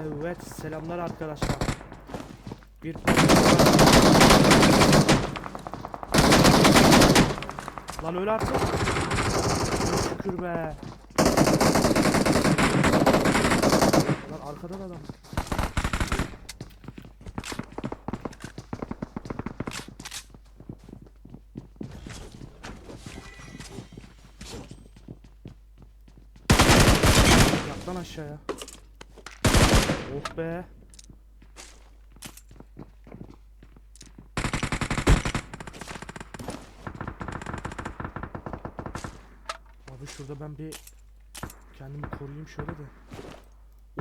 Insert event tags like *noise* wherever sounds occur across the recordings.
Evet selamlar arkadaşlar. Bir Lan öyle artık. Şükür be. Lan arkadan adam. Yat lan aşağıya. Oh be. Abi şurada ben bir kendimi koruyayım şöyle de.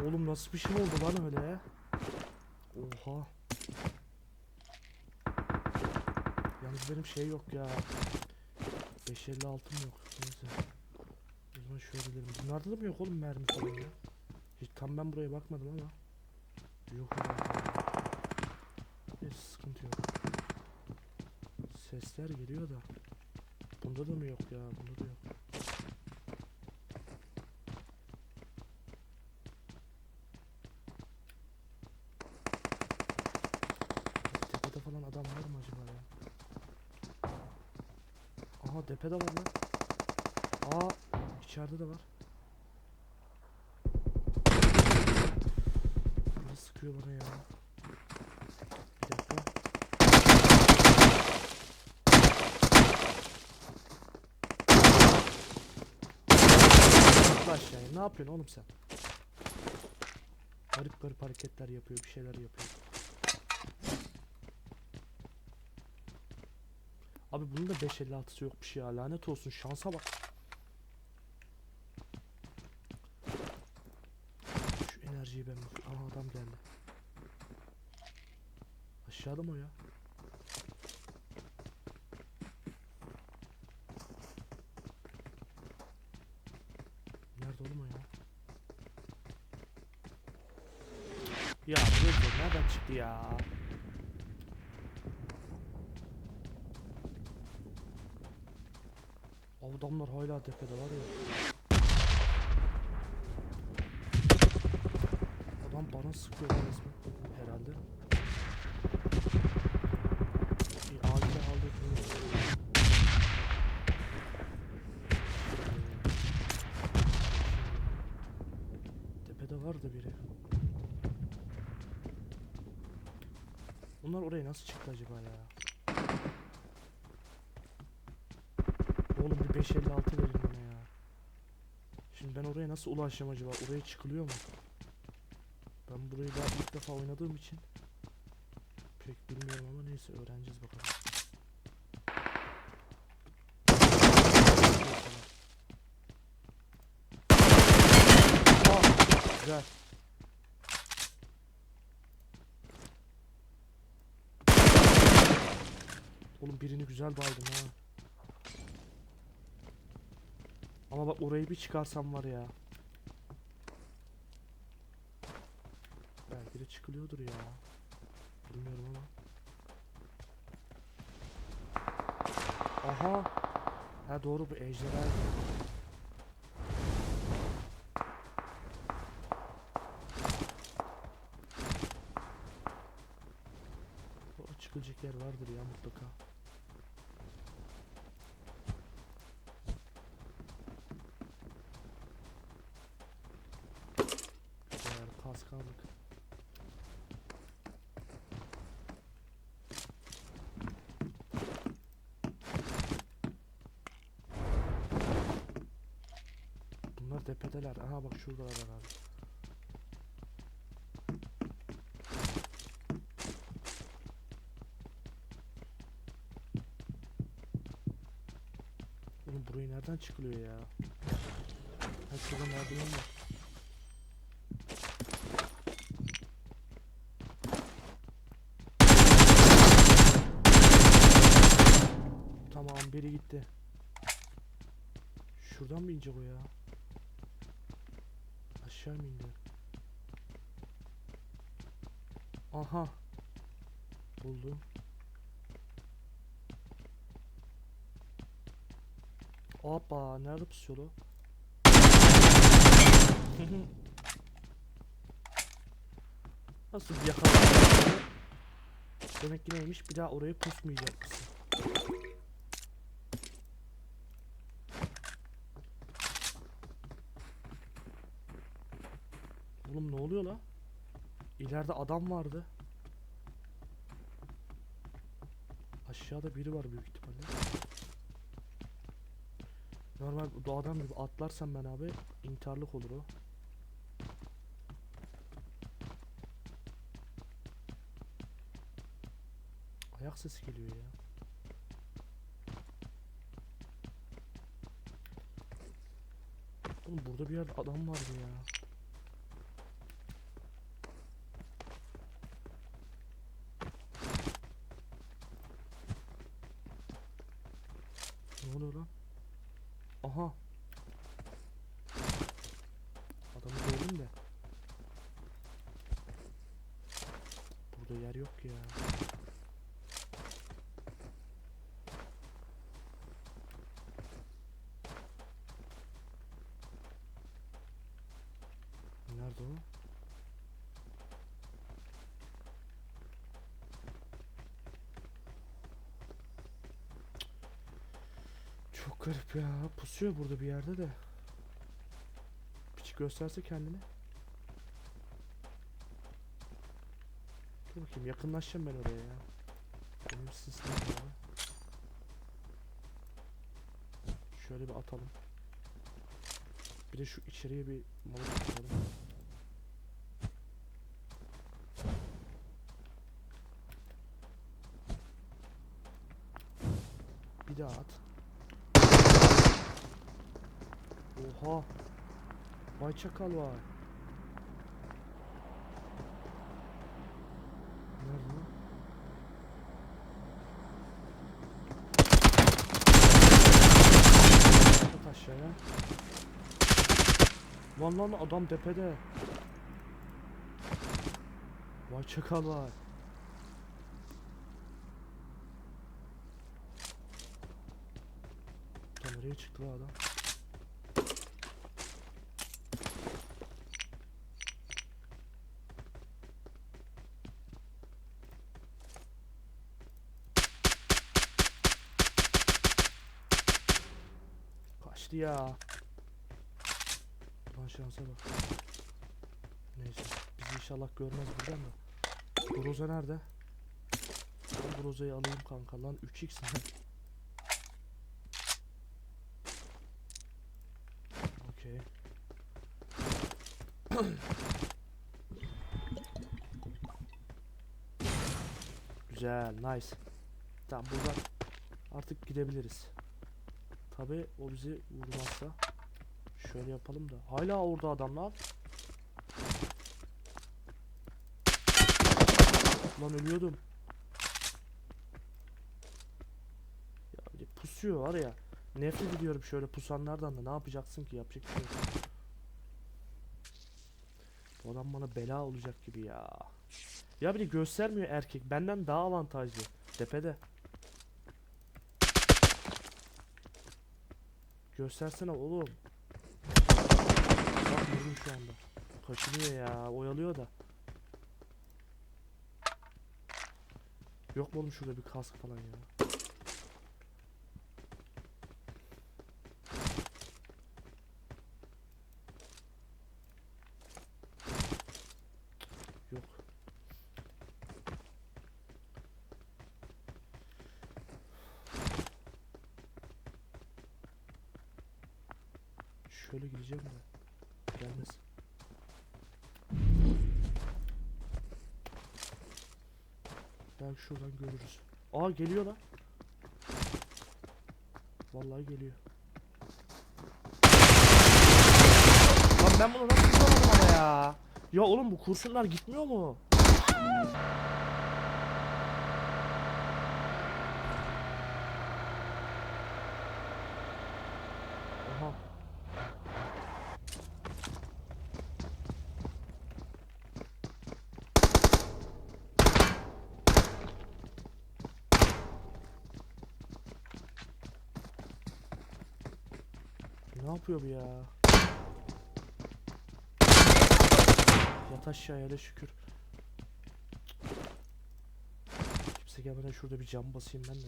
Oğlum nasıl bir şey oldu lan öyle? Oha. Yalnız benim şey yok ya. 556'm yok. Neyse. O zaman şöyle dedim. Bunlarda da mı yok oğlum mermi falan ya? Hiç tam ben buraya bakmadım ama. Yok. Hiç sıkıntı yok. Sesler geliyor da. Bunda da mı yok ya? Bunda da yok. Tepede falan adam var mı acaba ya? Aha tepede var lan. Aa içeride de var. Biri sıkıyor bana ya. Bir dakika. Atla aşağıya. Ne yapıyorsun oğlum sen? Garip garip hareketler yapıyor, bir şeyler yapıyor. Abi bunun da 556'sı yokmuş ya. Lanet olsun şansa bak. Şu enerjiyi ben bak. Aha adam geldi. Aşağıda mı o ya? Nerede oğlum o ya? Ya bu nereden çıktı ya? Adamlar hala tepede var ya. Bana sıkıyor resmen. Herhalde. Bir ağaçta aldı. Tepede vardı biri. Bunlar oraya nasıl çıktı acaba ya? Oğlum bir 556 verin bana ya. Şimdi ben oraya nasıl ulaşacağım acaba? Oraya çıkılıyor mu? Ben burayı daha ilk defa oynadığım için pek bilmiyorum ama neyse öğreneceğiz bakalım. Aa, güzel. Oğlum birini güzel baydım ha. Ama bak orayı bir çıkarsam var ya. De çıkılıyordur ya. Bilmiyorum ama. Aha. Ha doğru bu ejderha. Çıkılacak yer vardır ya mutlaka. Güzel kask aldık. Bunlar tepedeler. Aha bak şuradalar abi. Oğlum burayı nereden çıkılıyor ya? Ha şurada merdiven var. Tamam biri gitti. Şuradan mı inecek o ya? Aşağı mı indi? Aha. Buldum. Hoppa nerede pusuyor? *laughs* Nasıl bir yakalandı? Demek ki neymiş? Bir daha oraya pusmayacak mısın? Oğlum ne oluyor la? İleride adam vardı. Aşağıda biri var büyük ihtimalle. Normal doğadan gibi atlarsam ben abi intiharlık olur o. Ayak sesi geliyor ya. Oğlum burada bir yerde adam vardı ya. Ne oluyor lan? Aha. Adamı gördüm de. Burada yer yok ya. Nerede o? Çok garip ya. Pusuyor burada bir yerde de. Piç gösterse kendini. Dur bakayım yakınlaşacağım ben oraya ya. Benim sistem var. Şöyle bir atalım. Bir de şu içeriye bir molotof atalım. Bir daha at. Oha. Vay çakal var. Nerede lan? At aşağıya. Lan lan adam tepede. Vay çakal var. Lan nereye çıktı adam? Kaçtı ya. Lan şansa bak. Neyse. Bizi inşallah görmez buradan da. Groza nerede? Ben Groza'yı alayım kanka lan 3x ne? Okey. Güzel, nice. Tamam buradan artık gidebiliriz. Tabi o bizi vurmazsa. Şöyle yapalım da. Hala orada adamlar. Lan ölüyordum. Ya pusuyor var ya. Nefret ediyorum şöyle pusanlardan da. Ne yapacaksın ki? Yapacak bir şey. Bu adam bana bela olacak gibi ya. Ya bir de göstermiyor erkek. Benden daha avantajlı. Tepede. Göstersene oğlum. Bak vurdum şu anda. Kaçınıyor ya. Oyalıyor da. Yok mu oğlum şurada bir kask falan ya? Yok. Şöyle gideceğim de gelmez. Belki şuradan görürüz. Aa geliyor lan. Vallahi geliyor. Lan ben bunu nasıl bulamadım ama ya? Ya oğlum bu kurşunlar gitmiyor mu? yapıyor bu ya? Yat aşağı hele şükür. Kimse gelmeden şurada bir cam basayım ben de.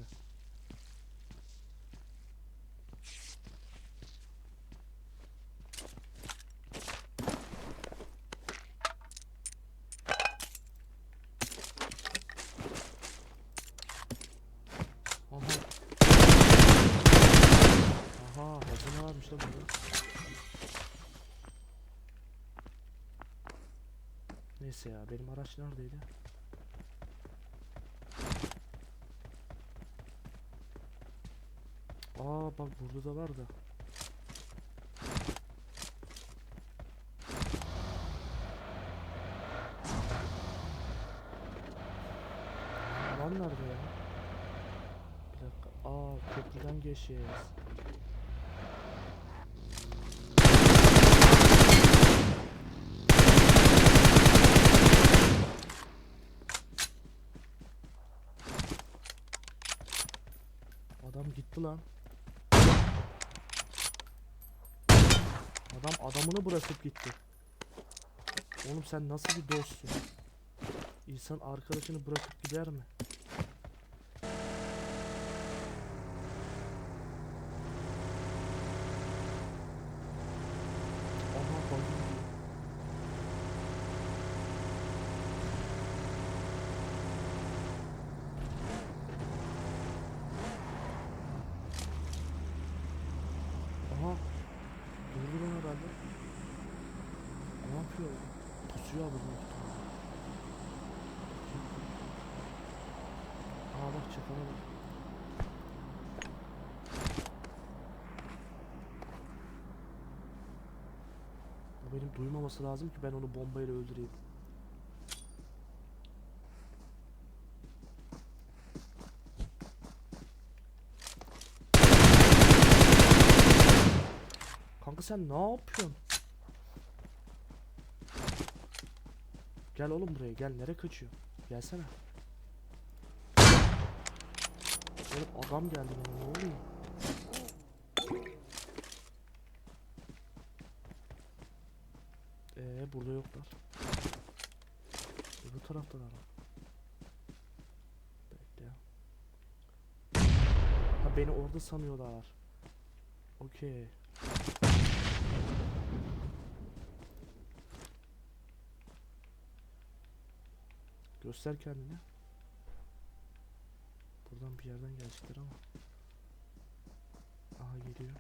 Neyse ya, benim araç neredeydi? Aa bak burada da var da. Lan nerede ya? Bir dakika. Aa köprüden geçeceğiz. Gitti lan. Adam adamını bırakıp gitti. Oğlum sen nasıl bir dostsun? İnsan arkadaşını bırakıp gider mi? Aha buggy gidiyor. Aha. Durdu lan herhalde. Ne yapıyor? Abi büyük ihtimalle. Aa bak çakala bak. O benim duymaması lazım ki ben onu bombayla öldüreyim. Kanka sen ne yapıyorsun? Gel oğlum buraya gel nereye kaçıyor? Gelsene. Oğlum adam geldi bana ne oluyor? Ee burada yoklar. Öbür taraftalar ama. Bekle. Ha beni orada sanıyorlar. Okey. Göster kendini. Buradan bir yerden gelecekler ama. Aha geliyor.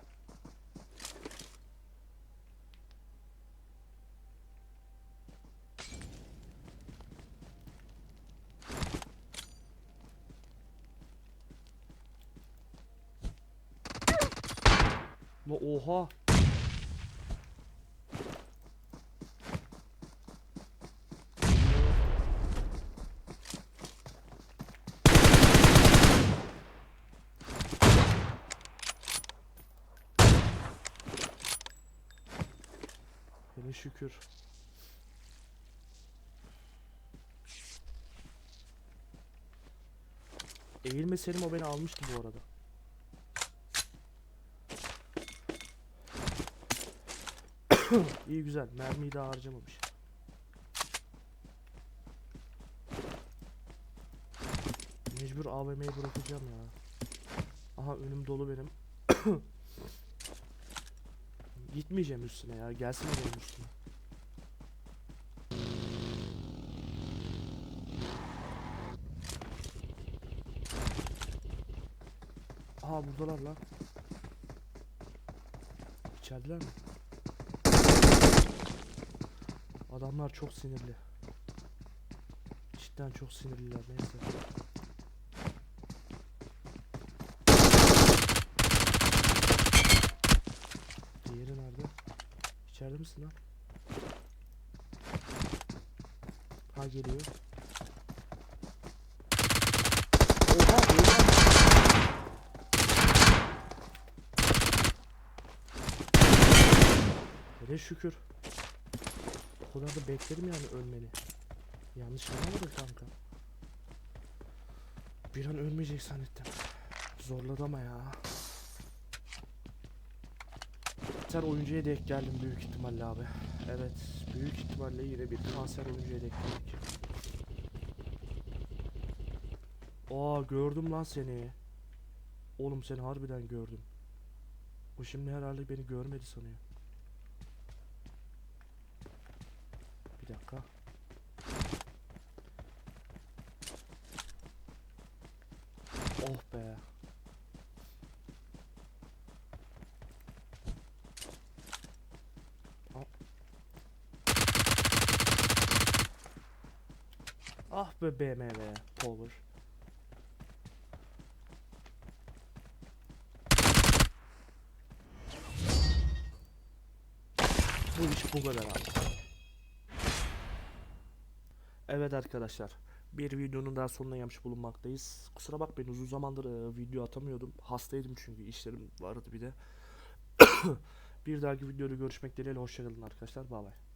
La oha. Hele şükür. Eğilmeseydim o beni almıştı bu arada. *coughs* İyi güzel. Mermiyi daha harcamamış. Mecbur AVM'yi bırakacağım ya. Aha önüm dolu benim. *coughs* Gitmeyeceğim üstüne ya. Gelsin benim üstüne. Aha buradalar lan. İçerideler mi? Adamlar çok sinirli. Cidden çok sinirliler neyse. Diğeri nerede? İçeride misin lan? Ha geliyor. Oha oha. Hele şükür. O kadar da beklerim yani ölmeni. Yanlış anlamadım kanka. Bir an ölmeyecek zannettim. Zorladı ama ya. Kanser oyuncuya denk geldim büyük ihtimalle abi. Evet, büyük ihtimalle yine bir kanser oyuncuya denk geldik. Aa gördüm lan seni. Oğlum seni harbiden gördüm. O şimdi herhalde beni görmedi sanıyor. Bir dakika. Oh be. Ah be BMW Power. Bu iş bu kadar abi. Evet arkadaşlar. Bir videonun daha sonuna gelmiş bulunmaktayız. Kusura bakmayın uzun zamandır e, video atamıyordum. Hastaydım çünkü işlerim vardı bir de. *coughs* bir dahaki videoda görüşmek dileğiyle hoşçakalın arkadaşlar. Bay bay.